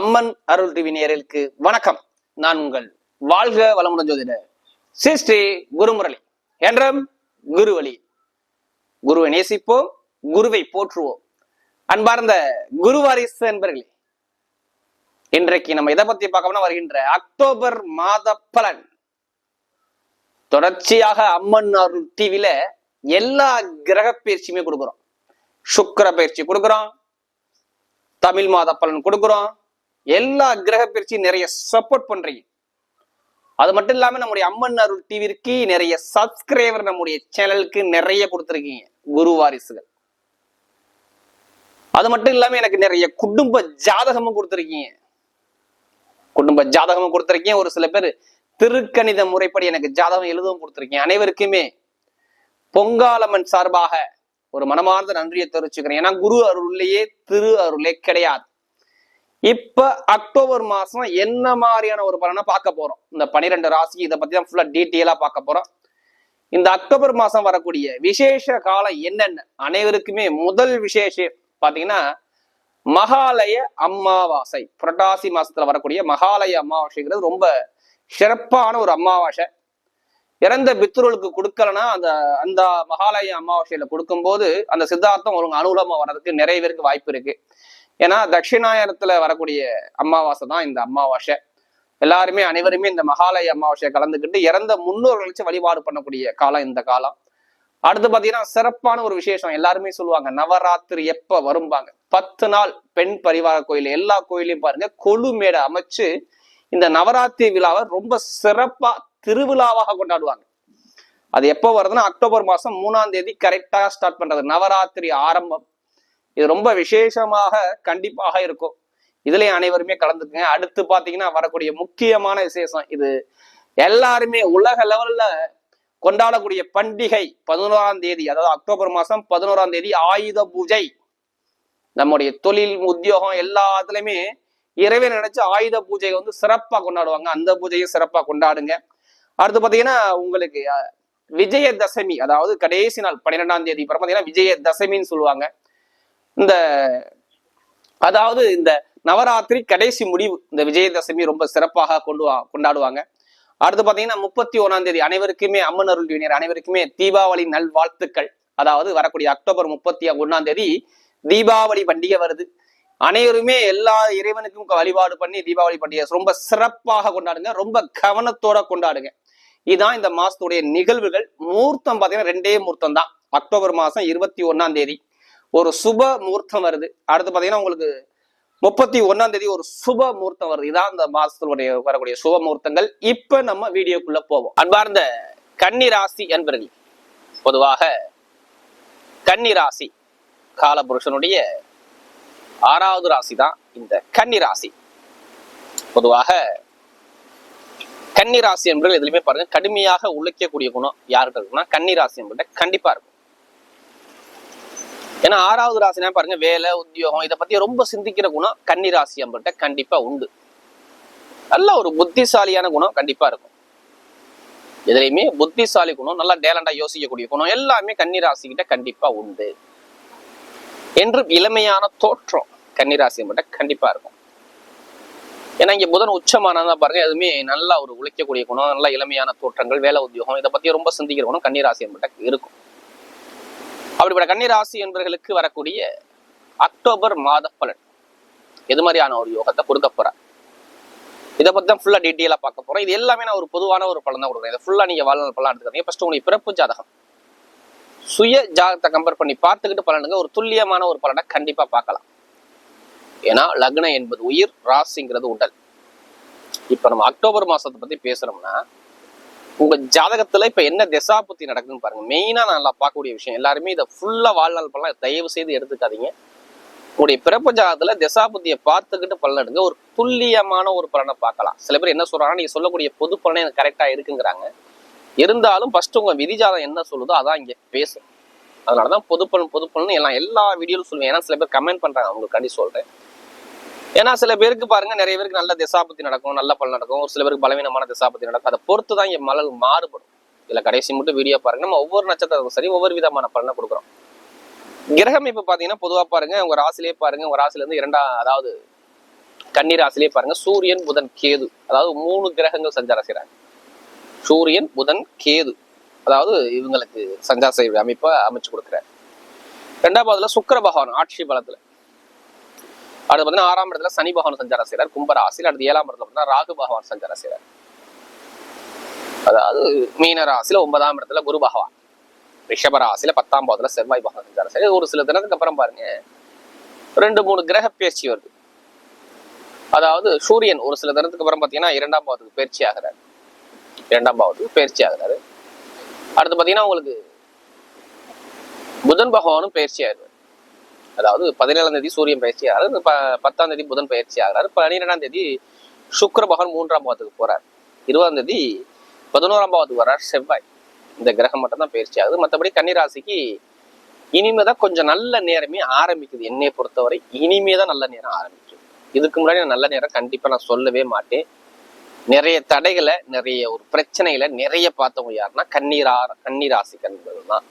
அம்மன் அருள் TV நேரலுக்கு வணக்கம். நான் உங்கள் வாழ்க வளமுடன் ஜோதிடர் ஸ்ரீ ஸ்ரீ குருமுரளி. என்றும் குருவழி. குருவை நேசிப்போம் குருவை போற்றுவோம். அன்பார்ந்த குருவாரிசு என்பர்களே இன்றைக்கு நம்ம எதை பத்தி பார்க்கணும்னா வருகின்ற அக்டோபர் மாத பலன். தொடர்ச்சியாக அம்மன் அருள் டிவில எல்லா கிரக பயிற்சியுமே கொடுக்குறோம். சுக்கர பயிற்சி கொடுக்குறோம். தமிழ் மாத பலன் கொடுக்குறோம். எல்லா கிரக பயிற்சியும் நிறைய சப்போர்ட் பண்றீங்க. அது மட்டும் இல்லாம நம்முடைய அம்மன் அருள் டிவிக்கு நிறைய சப்ஸ்கிரைபர் நம்முடைய சேனலுக்கு நிறைய கொடுத்துருக்கீங்க. குரு வாரிசுகள். அது மட்டும் இல்லாம எனக்கு நிறைய குடும்ப ஜாதகமும் கொடுத்துருக்கீங்க. குடும்ப ஜாதகமும் கொடுத்துருக்கீங்க. ஒரு சில பேர் திருக்கணித முறைப்படி எனக்கு ஜாதகம் எழுதவும் கொடுத்துருக்கீங்க. அனைவருக்குமே பொங்காலம்மன் சார்பாக ஒரு மனமார்ந்த நன்றியை தெரிவிச்சுக்கிறேன். ஏன்னா குரு அருள்லேயே திரு அருளே கிடையாது. இப்ப அக்டோபர் மாசம் என்ன மாதிரியான ஒரு பலனை பார்க்க போறோம்? இந்த பனிரெண்டு ராசி இதை பத்தி தான் ஃபுல்லா டீட்டெயிலா பார்க்க போறோம். இந்த அக்டோபர் மாசம் வரக்கூடிய விசேஷ காலம் என்னென்ன? அனைவருக்குமே முதல் விசேஷம் பாத்தீங்கன்னா மகாலய அமாவாசை புரட்டாசி மாசத்துல வரக்கூடிய மகாலய அமாவாசைங்கிறது ரொம்ப சிறப்பான ஒரு அமாவாசை இறந்த பித்ருளுக்கு கொடுக்கலன்னா அந்த அந்த மகாலய அமாவாசையில கொடுக்கும்போது அந்த சித்தார்த்தம் ஒரு அனுகூலமா வர்றதுக்கு நிறைய பேருக்கு வாய்ப்பு இருக்கு. ஏன்னா தட்சிணாயனத்துல வரக்கூடிய அமாவாசை தான் இந்த அமாவாசை எல்லாருமே அனைவருமே இந்த மகாலய அமாவாசையை கலந்துக்கிட்டு இறந்த முன்னோர்கள் வச்சு வழிபாடு பண்ணக்கூடிய காலம் இந்த காலம். அடுத்து பாத்தீங்கன்னா சிறப்பான ஒரு விசேஷம் எல்லாருமே சொல்லுவாங்க. நவராத்திரி எப்ப வரும்பாங்க. பத்து நாள் பெண் பரிவார கோயில். எல்லா கோயிலையும் பாருங்க. கொழு மேடை அமைச்சு இந்த நவராத்திரி விழாவை ரொம்ப சிறப்பா திருவிழாவாக கொண்டாடுவாங்க. அது எப்போ வருதுன்னா அக்டோபர் மாசம் மூணாம் தேதி கரெக்டா ஸ்டார்ட் பண்றது. நவராத்திரி ஆரம்பம். இது ரொம்ப விசேஷமாக கண்டிப்பாக இருக்கும். இதுலயும் அனைவருமே கலந்துக்குங்க. அடுத்து பாத்தீங்கன்னா வரக்கூடிய முக்கியமான விசேஷம் இது. எல்லாருமே உலக லெவல்ல கொண்டாடக்கூடிய பண்டிகை பதினோராம் தேதி அதாவது அக்டோபர் மாசம் பதினோராம் தேதி ஆயுத பூஜை. நம்முடைய தொழில் உத்தியோகம் எல்லாத்துலயுமே இறைவன் நினைச்சு ஆயுத பூஜையை வந்து சிறப்பா கொண்டாடுவாங்க. அந்த பூஜையும் சிறப்பா கொண்டாடுங்க. அடுத்து பாத்தீங்கன்னா உங்களுக்கு விஜயதசமி அதாவது கடைசி நாள் பன்னிரெண்டாம் தேதி அப்புறம் பாத்தீங்கன்னா விஜயதசமின்னு சொல்லுவாங்க. இந்த அதாவது இந்த நவராத்திரி கடைசி முடிவு இந்த விஜயதசமி ரொம்ப சிறப்பாக கொண்டு வா- கொண்டாடுவாங்க. அடுத்து பார்த்தீங்கன்னா முப்பத்தி ஒண்ணாம் தேதி அனைவருக்குமே அம்மன் அருள் வினர் அனைவருக்குமே தீபாவளி நல் வாழ்த்துக்கள் அதாவது வரக்கூடிய அக்டோபர் முப்பத்தி ஒன்றாம் தேதி தீபாவளி பண்டிகை வருது. அனைவருமே எல்லா இறைவனுக்கும் வழிபாடு பண்ணி தீபாவளி பண்டிகை ரொம்ப சிறப்பாக கொண்டாடுங்க ரொம்ப கவனத்தோட கொண்டாடுங்க. இதுதான் இந்த மாசத்துடைய நிகழ்வுகள். முகூர்த்தம் பார்த்தீங்கன்னா ரெண்டே முகூர்த்தம் தான். அக்டோபர் மாசம் இருபத்தி ஒன்னாம் தேதி. ஒரு சுப முகூர்த்தம் வருது. அடுத்து பாத்தீங்கன்னா உங்களுக்கு முப்பத்தி ஒண்ணாம் தேதி ஒரு சுப முகூர்த்தம் வருது. இதான் அந்த மாசத்துடைய வரக்கூடிய சுப முகூர்த்தங்கள் இப்ப நம்ம வீடியோக்குள்ள போவோம். அன்பார்ந்த கன்னி ராசி என்பர்கள் பொதுவாக கன்னி ராசி காலபுருஷனுடைய ஆறாவது ராசி தான் இந்த கன்னி ராசி பொதுவாக கன்னி ராசி என்பது எதுலையுமே பாருங்க கடுமையாக உழைக்கக்கூடிய குணம் யாருக்கு இருக்குன்னா கன்னி ராசி என்பது கண்டிப்பா இருக்கும். ஏன்னா ஆறாவது ராசினா பாருங்க வேலை உத்தியோகம் இதை பத்தி ரொம்ப சிந்திக்கிற குணம் கன்னி ராசி என்பட்ட கண்டிப்பா உண்டு. நல்ல ஒரு புத்திசாலியான குணம் கண்டிப்பா இருக்கும். எதுலையுமே புத்திசாலி குணம் நல்லா டேலண்டா யோசிக்கக்கூடிய குணம் எல்லாமே கன்னி ராசி கிட்ட கண்டிப்பா உண்டு. என்று இளமையான தோற்றம் கன்னிராசி மட்டும் கண்டிப்பா இருக்கும். ஏன்னா இங்க புதன் உச்சமானதா பாருங்க எதுவுமே நல்லா ஒரு உழைக்கக்கூடிய குணம் நல்ல இளமையான தோற்றங்கள் வேலை உத்தியோகம் இதை பத்தி ரொம்ப சிந்திக்கிற குணம் கன்னிராசி மட்டும் இருக்கும். அப்படிப்பட்ட கன்னிராசி என்பவர்களுக்கு வரக்கூடிய அக்டோபர் மாத பலன். எது மாதிரியான ஒரு யோகத்தை கொடுக்க போற? இதை பத்தி தான் ஃபுல்லா டீட்டெயிலா பார்க்க போறோம். இது எல்லாமே நான் ஒரு பொதுவான ஒரு பலன் தான் கொடுக்குறேன். இதை ஃபுல்லா நீங்க வாழ்நாள் பலன் எடுத்துக்கிறீங்க ஃபர்ஸ்ட் உங்களுக்கு பிறப்பு ஜாதகம். சுய ஜாதகத்தை கம்பேர் பண்ணி பார்த்துக்கிட்டு பலனுங்க ஒரு துல்லியமான ஒரு பலனை கண்டிப்பா பார்க்கலாம். ஏன்னா லக்னம் என்பது உயிர் ராசிங்கிறது உடல். இப்போ நம்ம அக்டோபர் மாசத்தை பத்தி பேசுறோம்னா உங்க ஜாதகத்துல இப்ப என்ன திசாபுத்தி நடக்குதுன்னு பாருங்க. மெயினா நான் பார்க்கக்கூடிய விஷயம் எல்லாருமே இதை ஃபுல்லா வாழ்நாள் பண்ணலாம் தயவு செய்து எடுத்துக்காதீங்க. உங்களுடைய பிறப்பு ஜாதகத்துல திசாபுத்தியை பார்த்துக்கிட்டு பலன் எடுங்க. ஒரு துல்லியமான ஒரு பலனை பார்க்கலாம். சில பேர் என்ன சொல்றாங்கன்னா நீங்க சொல்லக்கூடிய பொது பலனை எனக்கு கரெக்டா இருக்குங்கிறாங்க. இருந்தாலும் ஃபர்ஸ்ட் உங்க விதிஜாதம் என்ன சொல்லுதோ அதான் இங்க பேசும். அதனாலதான் பொது பலன் பொது பலன் எல்லாம் எல்லா வீடியோலும் சொல்லுவேன். ஏன்னா சில பேர் கமெண்ட் பண்றாங்க. அவங்களுக்காண்டி சொல்றேன். ஏன்னா சில பேருக்கு பாருங்க நிறைய பேருக்கு நல்ல திசாபத்தி நடக்கும் நல்ல பலன் நடக்கும். ஒரு சில பேருக்கு பலவீனமான திசாபத்தி நடக்கும். அதை பொறுத்து தான் இங்கே மலர் மாறுபடும். இதுல கடைசி மட்டும் வீடியோ பாருங்க. நம்ம ஒவ்வொரு நட்சத்திரத்துக்கும் சரி ஒவ்வொரு விதமான பலனை கொடுக்குறோம். கிரகம் இப்ப பாத்தீங்கன்னா பொதுவா பாருங்க உங்க ராசிலே பாருங்க உங்க ராசில இருந்து இரண்டா அதாவது கன்னிராசிலே பாருங்க சூரியன் புதன் கேது. அதாவது மூணு கிரகங்கள் சஞ்சாரம் செய்கிறாங்க சூரியன் புதன் கேது. அதாவது இவங்களுக்கு சஞ்சார செய்ய அமைப்பை அமைச்சு கொடுக்குறாரு. ரெண்டாவதுல சுக்கிர பகவான் ஆட்சி பலத்துல. அடுத்து பார்த்தீங்கன்னா ஆறாம் இடத்துல சனி பகவான் சஞ்சாரம் செய்றார். கும்பராசியில் அடுத்து ஏழாம் இடத்துல பார்த்தீங்கன்னா ராகு பகவான் சஞ்சாரம் செய்றார். அதாவது மீன ராசியில ஒன்பதாம் இடத்துல குரு பகவான். ரிஷப ராசியில பத்தாம் பாவத்துல செவ்வாய் பகவான் சஞ்சாரம் செய்றார். ஒரு சில தினத்துக்கு அப்புறம் பாருங்க. ரெண்டு மூணு கிரக பேச்சு வருது. அதாவது சூரியன் ஒரு சில தினத்துக்கு அப்புறம் பார்த்தீங்கன்னா இரண்டாம் பாவத்துக்கு பயிற்சி ஆகிறார். இரண்டாம் பாவத்துக்கு பயிற்சி ஆகிறாரு. அடுத்து பார்த்தீங்கன்னா உங்களுக்கு புதன் பகவானும் பயிற்சி ஆகிறார் அதாவது பதினேழாம் தேதி சூரியன் பயிற்சி ஆகிறார். ப- பத்தாம் தேதி புதன் பயிற்சி ஆகிறாரு. பன்னிரெண்டாம் தேதி சுக்கர பகவான் மூன்றாம் பாவத்துக்கு போறார். இருபதாம் தேதி பதினோராம் பாவத்துக்கு வர்றார் செவ்வாய். இந்த கிரகம் மட்டும் தான் பயிற்சி ஆகுது. மற்றபடி கன்னிராசிக்கு இனிமே தான் கொஞ்சம் நல்ல நேரமே ஆரம்பிக்குது. என்னை பொறுத்தவரை இனிமே தான் நல்ல நேரம் ஆரம்பிக்கும் இதுக்கு முன்னாடி நான் நல்ல நேரம் கண்டிப்பா நான் சொல்லவே மாட்டேன். நிறைய தடைகளை நிறைய ஒரு பிரச்சனைகளை நிறைய பார்த்தவங்க யாருன்னா கண்ணீரா கன்னிராசி கண்கள் தான்.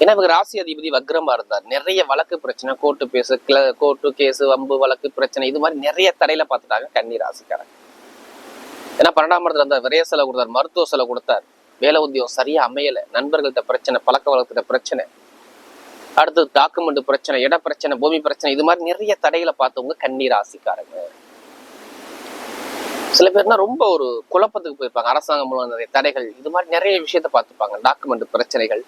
ஏன்னா இவங்க ராசி அதிபதி வக்ரமா இருந்தார். நிறைய வழக்கு பிரச்சனை கோர்ட்டு பேசு கிள கோர்ட்டு கேஸ் வம்பு வழக்கு பிரச்சனை இது மாதிரி நிறைய தடையில பார்த்துட்டாங்க கன்னி ராசிக்காரங்க. ஏன்னா பன்னெண்டாம் இடத்துல இருந்தார் விரைய செலவு கொடுத்தார் மருத்துவ செலவு கொடுத்தார். வேலை உத்தியோகம் சரியா அமையல. நண்பர்கள்ட்ட பிரச்சனை பழக்க வழக்கத்த பிரச்சனை. அடுத்து டாக்குமெண்ட் பிரச்சனை இட பிரச்சனை பூமி பிரச்சனை இது மாதிரி நிறைய தடைகளை பார்த்தவங்க கன்னி ராசிக்காரங்க. சில பேர்னா ரொம்ப ஒரு குழப்பத்துக்கு போயிருப்பாங்க. அரசாங்கம் மூலம் நிறைய தடைகள் இது மாதிரி நிறைய விஷயத்த பார்த்துப்பாங்க. டாக்குமெண்ட் பிரச்சனைகள்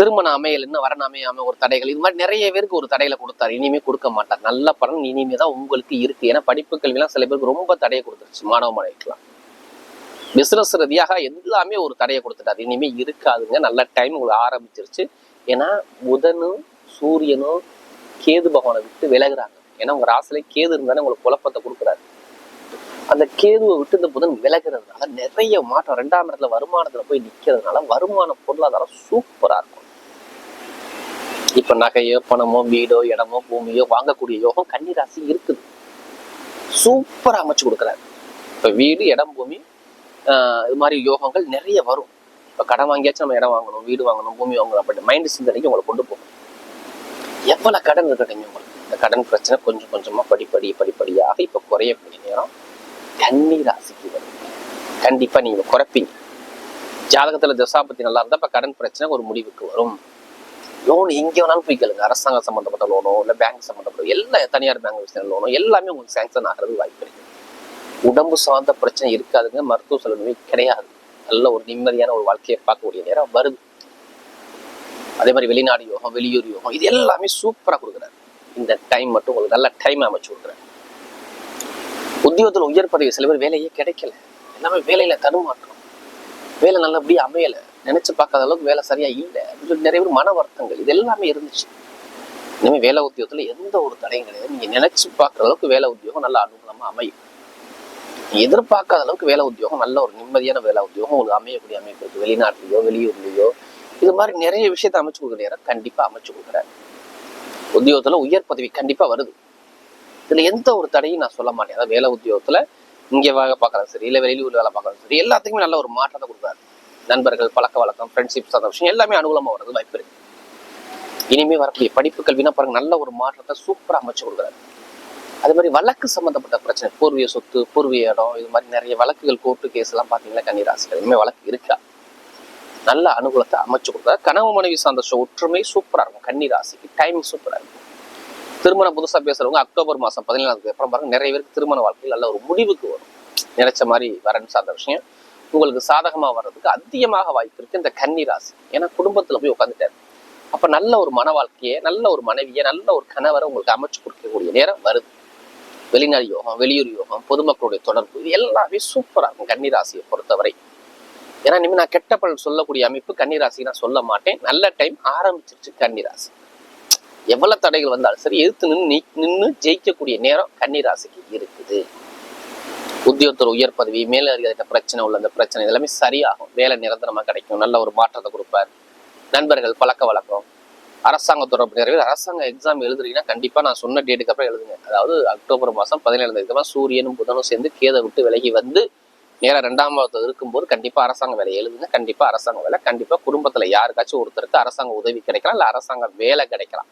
திருமணம் அமையல் இன்னும் வரணும் அமையாம ஒரு தடைகள் இது மாதிரி நிறைய பேருக்கு ஒரு தடையில கொடுத்தாரு. இனிமே கொடுக்க மாட்டார். நல்ல பலன் இனிமே தான் உங்களுக்கு இருக்கு. ஏன்னா படிப்பு கல்விலாம் சில பேருக்கு ரொம்ப தடையை கொடுத்துருச்சு. மாணவ மாணவிக்கெல்லாம். பிசினஸ் ரீதியாக எல்லாமே ஒரு தடையை கொடுத்துட்டாரு. இனிமே இருக்காதுங்க. நல்ல டைம் உங்களுக்கு ஆரம்பிச்சிருச்சு. ஏன்னா புதனும் சூரியனும் கேது பகவானை விட்டு விலகுறாங்க. ஏன்னா உங்க ராசியில கேது இருந்தானே உங்களுக்கு குழப்பத்தை கொடுக்குறாரு. அந்த கேதுவை விட்டு இந்த புதன் விலகுறதுனால நிறைய மாற்றம் ரெண்டாம் இடத்துல வருமானத்துல போய் நிக்கிறதுனால வருமான பொருளாதாரம் சூப்பரா இருக்கும். இப்ப நகையோ பணமோ வீடோ இடமோ பூமியோ வாங்கக்கூடிய யோகம் கன்னிராசி இருக்குது. சூப்பரா அமைச்சு கொடுக்குறாரு. இப்ப வீடு இடம் பூமி இது மாதிரி யோகங்கள் நிறைய வரும். இப்ப கடன் வாங்கியாச்சும் நம்ம இடம் வாங்கணும் வீடு வாங்கணும் பூமி வாங்கணும் அப்படி மைண்ட் சிந்தனைக்கு உங்களை கொண்டு போகும். எவ்வளவு கடன் இருக்கட்டும் உங்களுக்கு? இந்த கடன் பிரச்சனை கொஞ்சம் கொஞ்சமா படிப்படி படிப்படியாக இப்ப குறையக்கூடிய நேரம் கன்னி ராசிக்கு வரும். கண்டிப்பா நீங்க குறைப்பீங்க. ஜாதகத்துல தசாபத்தி நல்லா இருந்தா இப்ப கடன் பிரச்சனை ஒரு முடிவுக்கு வரும். லோன் எங்கே வேணாலும் போய் கேளுங்க. அரசாங்கம் சம்மந்தப்பட்ட லோனோ இல்லை பேங்க் சம்மந்தப்பட்ட எல்லா தனியார் பேங்க் விஷயம் லோனோ எல்லாமே உங்களுக்கு சேங்ஷன் ஆகிறது வாய்ப்பு இருக்குது உடம்பு சார்ந்த பிரச்சனை இருக்காதுங்க. மருத்துவ செலவுமே கிடையாது. நல்ல ஒரு நிம்மதியான ஒரு வாழ்க்கையை பார்க்கக்கூடிய நேரம் வருது. அதே மாதிரி வெளிநாடு யோகம் வெளியூர் யோகம் இது எல்லாமே சூப்பராக கொடுக்குறாரு. இந்த டைம் மட்டும் உங்களுக்கு நல்ல டைம் அமைச்சு கொடுக்குறாரு. உத்தியோகத்தில் உயர் பதவி சில பேர் வேலையே கிடைக்கல. எல்லாமே வேலையில தடுமாற்றம். வேலை நல்லபடியாக அமையலை. நினைச்சு பார்க்காத அளவுக்கு வேலை சரியா இல்லை அப்படின்னு சொல்லி நிறைய பேர் மன வருத்தங்கள். இது எல்லாமே இருந்துச்சு. இனிமேல் வேலை உத்தியோகத்துல எந்த ஒரு தடையும் கிடையாது. நீங்க நினைச்சு பார்க்குற அளவுக்கு வேலை உத்தியோகம் நல்ல அனுகூலமா அமையும். எதிர்பார்க்காத அளவுக்கு வேலை உத்தியோகம் நல்ல ஒரு நிம்மதியான வேலை உத்தியோகம் உங்களுக்கு அமையக்கூடிய அமைப்பு இருக்கு. வெளிநாட்டிலேயோ வெளியூர்லயோ. இது மாதிரி நிறைய விஷயத்த அமைச்சு கொடுக்குற நேரம் கண்டிப்பா அமைச்சு கொடுக்குறாரு. உத்தியோகத்துல உயர் பதவி கண்டிப்பா வருது. இதுல எந்த ஒரு தடையும் நான் சொல்ல மாட்டேன். அதாவது வேலை உத்தியோகத்துல இங்கே வேலை பார்க்கறது சரி இல்லை வெளியூர் வேலை பார்க்கறது சரி எல்லாத்துக்குமே நல்ல ஒரு மாற்றத்தை கொடுக்குறாரு. நண்பர்கள் பழக்க வழக்கம் ஃப்ரெண்ட்ஷிப்ஸ் அந்த விஷயம் எல்லாமே அனுகூலமாக வர்றது வாய்ப்பு இருக்கு. இனிமே வரக்கூடிய படிப்பு கல்வினா பாருங்க நல்ல ஒரு மாற்றத்தை சூப்பரா அமைச்சு கொடுக்குறாரு. அதே மாதிரி வழக்கு சம்பந்தப்பட்ட பிரச்சனை பூர்வீக சொத்து பூர்வீக இடம் இது மாதிரி நிறைய வழக்குகள் கோர்ட்டு கேஸ் எல்லாம் பாத்தீங்கன்னா கன்னிராசிகள் இனிமே வழக்கு இருக்கா? நல்ல அனுகூலத்தை அமைச்சு கொடுக்குறாரு. கனவு மனைவி சார்ந்த ஒற்றுமை சூப்பரா இருக்கும். கன்னிராசிக்கு டைமிங் சூப்பரா இருக்கும். திருமணம் புதுசா பேசுறவங்க அக்டோபர் மாதம் பதினேழாம் தேதி அப்புறம் பாருங்க நிறைய பேருக்கு திருமண வாழ்க்கையில் நல்ல ஒரு முடிவுக்கு வரும். நினைச்ச மாதிரி வரன்னு சார்ந்த விஷயம். உங்களுக்கு சாதகமாக வர்றதுக்கு அதிகமாக வாய்ப்பிருக்கு இந்த கன்னி ராசி. ஏன்னா குடும்பத்தில் போய் உட்காந்துட்டாரு அப்போ நல்ல ஒரு மன வாழ்க்கையை நல்ல ஒரு மனைவியை நல்ல ஒரு கணவரை உங்களுக்கு அமைச்சு கொடுக்கக்கூடிய நேரம் வருது. வெளிநாடு யோகம் வெளியூர் யோகம் பொதுமக்களுடைய தொடர்பு இது எல்லாமே சூப்பராக இருக்கும் கன்னிராசியை பொறுத்தவரை. ஏன்னா இனிமே நான் கெட்ட பலன் சொல்லக்கூடிய அமைப்பு கன்னிராசி நான் சொல்ல மாட்டேன். நல்ல டைம் ஆரம்பிச்சிருச்சு கன்னிராசி எவ்வளவு தடைகள் வந்தாலும் சரி எதிர்த்து நின்று நின்று ஜெயிக்கக்கூடிய நேரம் கன்னிராசிக்கு இருக்குது. உத்தியோகத்தில் உயர் பதவி மேலதிகாரிகிட்ட பிரச்சனை உள்ள அந்த பிரச்சனை இதெல்லாமே சரியாகும். வேலை நிரந்தரமாக கிடைக்கும். நல்ல ஒரு மாற்றத்தை கொடுப்பார். நண்பர்கள் பழக்க வழக்கம். அரசாங்க தொடர்பு நிறைவேற அரசாங்க எக்ஸாம் எழுதுறீங்கன்னா கண்டிப்பாக நான் சொன்ன டேட்டுக்கு அப்புறம் எழுதுங்க. அதாவது அக்டோபர் மாதம் பதினேழு தேதி சூரியனும் புதனும் சேர்ந்து கேதை விட்டு விலகி வந்து நேராக ரெண்டாம் பாவத்தில் இருக்கும்போது கண்டிப்பாக அரசாங்க வேலை எழுதுங்க. கண்டிப்பாக அரசாங்க வேலை கண்டிப்பாக குடும்பத்தில் யாருக்காச்சும் ஒருத்தருக்கு அரசாங்க உதவி கிடைக்கலாம் இல்லை அரசாங்க வேலை கிடைக்கலாம்.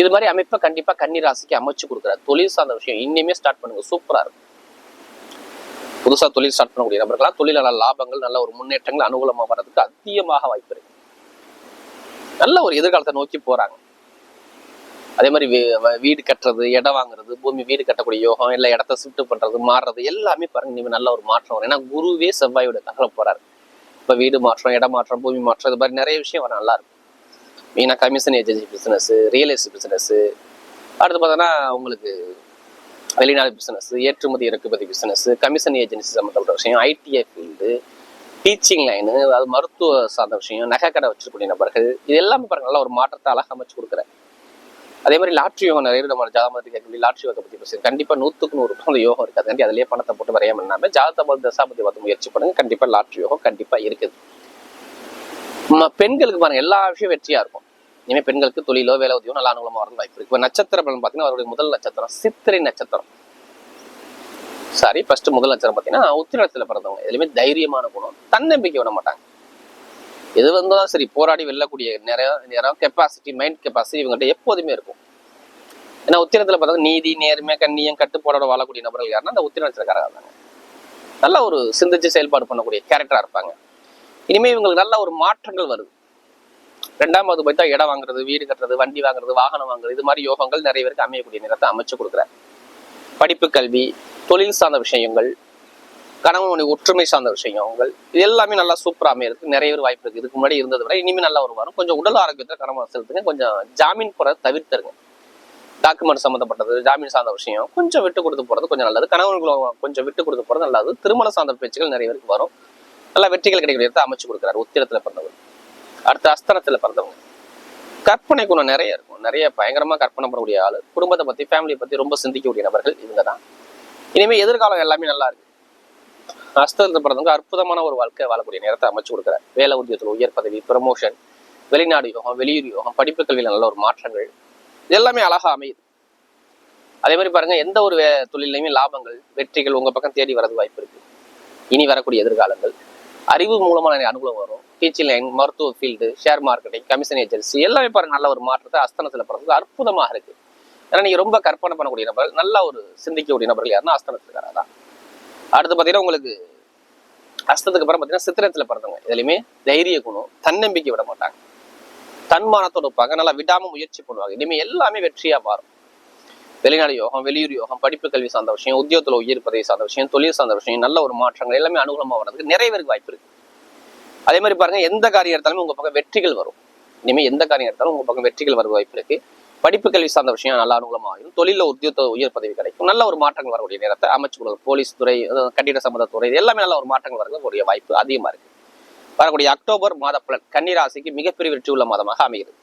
இது மாதிரி அமைப்பை கண்டிப்பாக கன்னிராசிக்கு அமைச்சு கொடுக்குறாரு. தொழில் சார்ந்த விஷயம் இன்னுமே ஸ்டார்ட் பண்ணுங்க. சூப்பராக இருக்கும். புதுசா தொழில் ஸ்டார்ட் பண்ணக்கூடிய நபர்களாம் தொழிலாளர் லாபங்கள் நல்ல ஒரு முன்னேற்றங்கள் அனுகூலமா வர்றதுக்கு அதிகமாக வாய்ப்பு இருக்கு. நல்ல ஒரு எதிர்காலத்தை நோக்கி போறாங்க. அதே மாதிரி வீடு கட்டுறது இடம் வாங்குறது பூமி வீடு கட்டக்கூடிய யோகம் இல்ல இடத்த ஷிஃப்ட் பண்றது மாறுறது எல்லாமே பாருங்க நீங்க நல்ல ஒரு மாற்றம் வரும். ஏன்னா குருவே செவ்வாயோட தகவல போறாரு. இப்ப வீடு மாற்றம் இடம் மாற்றம் பூமி மாற்றம் இது மாதிரி நிறைய விஷயம் வர நல்லா இருக்கும். மெயினாக commission agency business real estate business அடுத்து பார்த்தோன்னா உங்களுக்கு வெளிநாடு பிஸ்னஸ் ஏற்றுமதி இறக்குமதி பிஸ்னஸ் கமிஷன் ஏஜென்சி சம்மந்தப்பட்ட விஷயம் ஐடிஐ ஃபீல்டு டீச்சிங் லைனு அதாவது மருத்துவ சார்ந்த விஷயம் நகை கடை நபர்கள் இது எல்லாமே பாருங்க நல்லா ஒரு மாற்றத்தை அழகாக அமைச்சு கொடுக்குறேன். அதே மாதிரி லாட்ரி யோகம் நிறைய நம்ம ஜாதகத்தை கேட்கக்கூடிய லாட்ரி யோகத்தை பற்றி பேசுகிறேன் கண்டிப்பாக நூற்றுக்கு நூறு அந்த யோகம் இருக்காது அதுக்காண்டி அதிலே பணத்தை போட்டு வரையாமல் இல்லாமல் ஜாதகத்தை பார்த்து தசாபதி பார்த்து முயற்சி பண்ணுங்க. கண்டிப்பாக லாட்ரி யோகம் கண்டிப்பாக இருக்குது. பெண்களுக்கு பாருங்க எல்லா விஷயம் வெற்றியாக இருக்கும். இனிமே பெண்களுக்கு தொழிலோ வேலை உதவியோ நல்ல அனுகூலமாக வரணும் வாய்ப்பு இருக்கு. இப்போ நட்சத்திர பலன் பார்த்தீங்கன்னா அவருடைய முதல் நட்சத்திரம் சித்திரை நட்சத்திரம். சாரி ஃபர்ஸ்ட் முதல் நட்சத்திரம் பார்த்தீங்கன்னா உத்திரத்தில் பிறந்தவங்க. எதுலையுமே தைரியமான குணம். தன்னம்பிக்கை விட மாட்டாங்க. எது வந்தாலும் சரி போராடி வெல்லக்கூடிய நிறைய நேரம் கெப்பாசிட்டி மைண்ட் கெப்பாசிட்டி இவங்ககிட்ட எப்போதுமே இருக்கும். ஏன்னா உத்திரத்தில் பார்த்தா நீதி நேர்மை கண்ணியம் கட்டுப்பாடோட வாழக்கூடிய நபர்கள் யாருன்னா அந்த உத்திர நட்சத்திரக்காரங்க இருந்தாங்க நல்ல ஒரு சிந்திச்சு செயல்பாடு பண்ணக்கூடிய கேரக்டரா இருப்பாங்க. இனிமேல் இவங்களுக்கு நல்ல ஒரு மாற்றங்கள் வருது. ரெண்டாவது பார்த்தா இடம் வாங்குறது வீடு கட்டுறது வண்டி வாங்குறது வாகனம் வாங்குறது இது மாதிரி யோகங்கள் நிறைய பேருக்கு அமையக்கூடிய நேரத்தை அமைச்சு கொடுக்குறாரு. படிப்பு கல்வி தொழில் சார்ந்த விஷயங்கள் கணவனுடைய ஒற்றுமை சார்ந்த விஷயங்கள் இது எல்லாமே நல்லா சூப்பராக அமையிறதுக்கு நிறைய பேர் வாய்ப்பு இருக்கு. இதுக்கு முன்னாடி இருந்ததை விட இனிமே நல்லா ஒரு வரும் கொஞ்சம் உடல் ஆரோக்கியத்தை கணவன் செலுத்துங்க கொஞ்சம் ஜாமீன் போகிறத தவிர்த்துருங்க. டாக்குமெண்ட் சம்மந்தப்பட்டது ஜாமீன் சார்ந்த விஷயம் கொஞ்சம் விட்டு கொடுத்து போறது கொஞ்சம் நல்லது. கணவன்களும் கொஞ்சம் விட்டு கொடுத்து போறது நல்லது. திருமண சார்ந்த பேச்சுகள் நிறைய பேருக்கு வரும். நல்லா வெற்றிகள் கிடைக்கிறத அமைச்சு கொடுக்குறாரு. உத்திரத்தில் பிறந்தவர். அடுத்து அஸ்தனத்தில் பிறந்தவங்க. கற்பனை குணம் நிறைய இருக்கும். நிறைய பயங்கரமா கற்பனை பண்ணக்கூடிய ஆள். குடும்பத்தை பற்றி ஃபேமிலியை பற்றி ரொம்ப சிந்திக்கக்கூடிய நபர்கள் இவங்க தான் இனிமேல் எதிர்காலம் எல்லாமே நல்லா இருக்கு. அஸ்தனத்துல பிறந்தவங்க அற்புதமான ஒரு வாழ்க்கை வாழக்கூடிய நேரத்தை அமைச்சு கொடுக்குறாரு. வேலை உத்தியத்தில் உயர் பதவி ப்ரமோஷன் வெளிநாடு யோகம் வெளியூர் யோகம் படிப்பு கல்வியில் நல்ல ஒரு மாற்றங்கள். இது எல்லாமே அழகா அமையுது. அதே மாதிரி பாருங்க எந்த ஒரு வே- தொழிலையுமே லாபங்கள் வெற்றிகள் உங்க பக்கம் தேடி வரது வாய்ப்பு இருக்கு. இனி வரக்கூடிய எதிர்காலங்கள். அறிவு மூலமான அனுகூலம் வரும். டீச்சிங் லைன் மருத்துவ field share marketing commission agency எல்லாமே பாருங்க நல்ல ஒரு மாற்றத்தை அஸ்தனத்தில் பிறந்தது அற்புதமாக இருக்குது ஏன்னா நீங்கள் ரொம்ப கற்பனை பண்ணக்கூடிய நபர்கள் நல்ல ஒரு சிந்திக்கக்கூடிய நபர்கள் யாருன்னா அஸ்தனத்துக்காரா தான் அடுத்து பார்த்தீங்கன்னா உங்களுக்கு அஸ்தத்துக்கு அப்புறம் பார்த்தீங்கன்னா சித்திரத்தில் பிறந்தவங்க. இதுலையுமே தைரிய குணம் தன்னம்பிக்கை விட மாட்டாங்க. தன்மானத்தோட இருப்பாங்க நல்லா விடாமல் முயற்சி பண்ணுவாங்க. இனிமேல் எல்லாமே வெற்றியாக மாறும். வெளிநாடு யோகம் வெளியூர் யோகம் படிப்பு கல்வி சார்ந்த விஷயம் உத்தியோகத்தில் உயிர் பதவி சார்ந்த விஷயம் தொழில் சார்ந்த விஷயம் நல்ல ஒரு மாற்றங்கள் எல்லாமே அனுகூலமாக வர்றதுக்கு நிறைய பேருக்கு வாய்ப்பு இருக்கு. அதே மாதிரி பாருங்க எந்த காரியம் எடுத்தாலுமே உங்க பக்கம் வெற்றிகள் வரும். இனிமேல் எந்த காரியம் எடுத்தாலும் உங்க பக்கம் வெற்றிகள் வர வாய்ப்பு இருக்கு. படிப்பு கல்வி சார்ந்த விஷயம் நல்ல அனுகூலமாகும் தொழில உத்தியோக உயர் பதவி கிடைக்கும். நல்ல ஒரு மாற்றங்கள் வரக்கூடிய நேரத்தை அமைச்சு கொடுக்கும். போலீஸ் துறை கட்டிட சம்பந்த துறை எல்லாமே நல்ல ஒரு மாற்றங்கள் வரக்கூடிய வாய்ப்பு அதிகமா இருக்கு. வரக்கூடிய அக்டோபர் மாத பலன் கன்னிராசிக்கு மிகப்பெரிய வெற்றி உள்ள மாதமாக அமைகிறது.